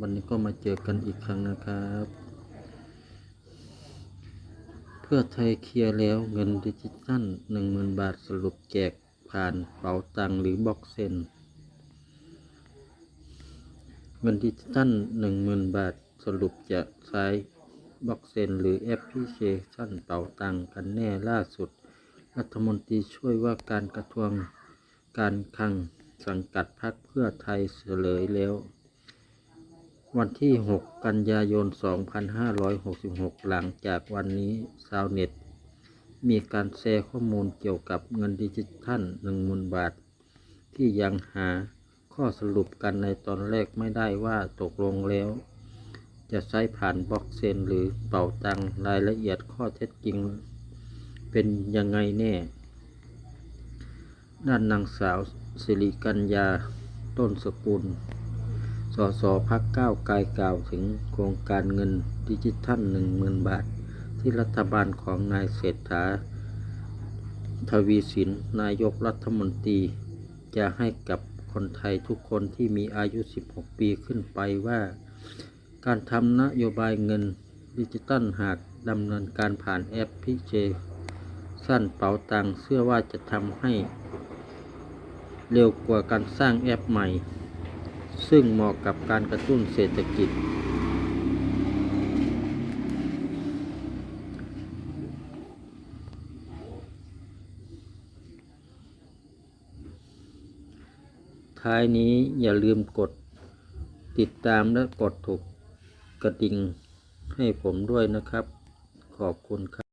วันนี้ก็มาเจอกันอีกครั้งนะครับ เพื่อไทยเคลียร์แล้วเงินดิจิทัลหนึ่งหมื่นบาทสรุปแจกผ่านเป๋าตังหรือบล็อกเซนเงินดิจิทัลหนึ่งหมื่นบาทสรุปจะใช้บล็อกเซนหรือแอปพลิเคชันเป๋าตังกันแน่ล่าสุด รัฐมนตรีช่วยว่าการกระทรวงการคลังสังกัดพรรคเพื่อไทยเฉลยแล้ว วันที่ 6 กันยายน 2566 หลังจากวันนี้ชาวเน็ต มีการแชร์ข้อมูลเกี่ยวกับเงินดิจิทัล10,000 บาท ที่ยังหาข้อสรุปกันในตอนแรกไม่ได้ว่าตกลงแล้ว จะใช้ผ่านบล็อกเซนหรือเป่าตังรายละเอียดข้อเท็จจริง เป็นยังไงแน่ ด้านนางสาวสิริกัญญาต้นสกุล สสพักก้าวไกลกล่าวถึงโครงการเงินดิจิทัลหนึ่งหมื่นบาท ที่รัฐบาลของนายเศรษฐา ทวีสิน นายกรัฐมนตรี จะให้กับคนไทยทุกคนที่มีอายุ 16 ปีขึ้นไปว่า การทำนโยบายเงินดิจิตัลหากดำเนินการผ่านแอปพิเคชันเป๋าตังเชื่อว่าจะทำให้ เร็วกว่าการสร้างแอปใหม่ ซึ่งเหมาะกับการกระตุ้นเศรษฐกิจ ท้ายนี้อย่าลืมกดติดตามและกดถูกกระดิ่งให้ผมด้วยนะครับ ขอบคุณครับ